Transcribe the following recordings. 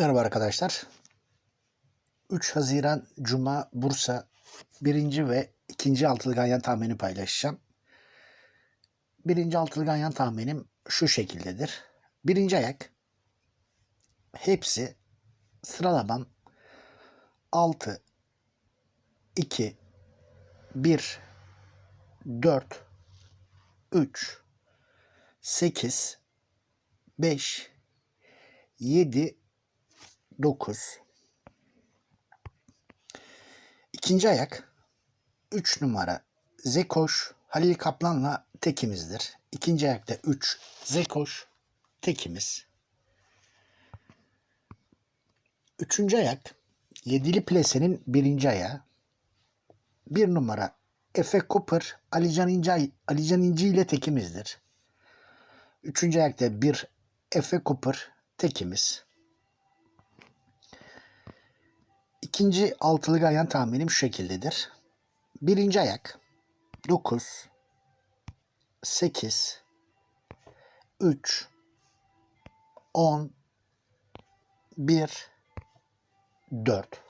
Merhaba arkadaşlar. 3 Haziran Cuma Bursa birinci ve ikinci altılı ganyan tahmini paylaşacağım. Birinci altılı ganyan tahminim şu şekildedir. Birinci ayak hepsi sıralamam 6 2 1 4 3 8 5 7 9 İkinci ayak 3 numara Zekoş Halil Kaplan'la tekimizdir. İkinci ayakta 3 Zekoş tekimiz. Üçüncü ayak Yedili Plese'nin birinci ayağı. Bir numara Efe Cooper Alican İnci, Alican İnci ile tekimizdir. Üçüncü ayakta bir Efe Cooper tekimiz. İkinci altılı ganyan tahminim şu şekildedir. Birinci ayak 9 8 3 10 1 4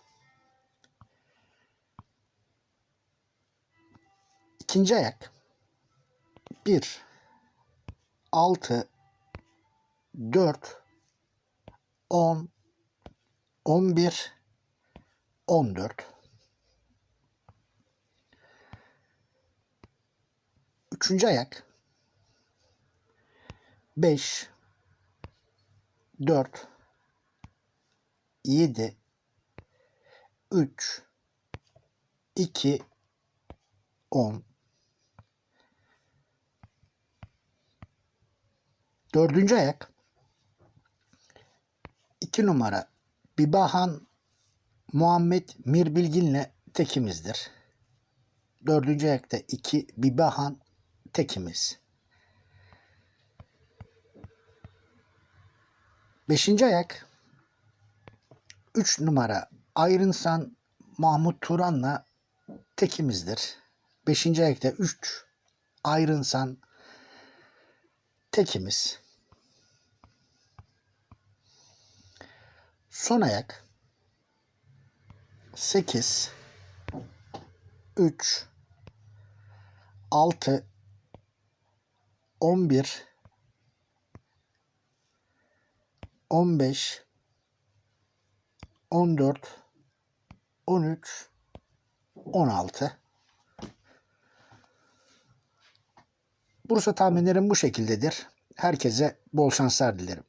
İkinci ayak 1 6 4 10 11 14 Üçüncü ayak. 5 4 7 3 2 10 Dördüncü ayak. 2 numara. Bibahan Muhammed Mirbilgin'le tekimizdir. Dördüncü ayakta 2 Bibahan tekimiz. Beşinci ayak 3 numara Ayrınsan Mahmut Turan'la tekimizdir. Beşinci ayakta 3 Ayrınsan tekimiz. Son ayak 8 3 6 11 15 14 13 16 Bursa tahminlerim bu şekildedir. Herkese bol şanslar dilerim.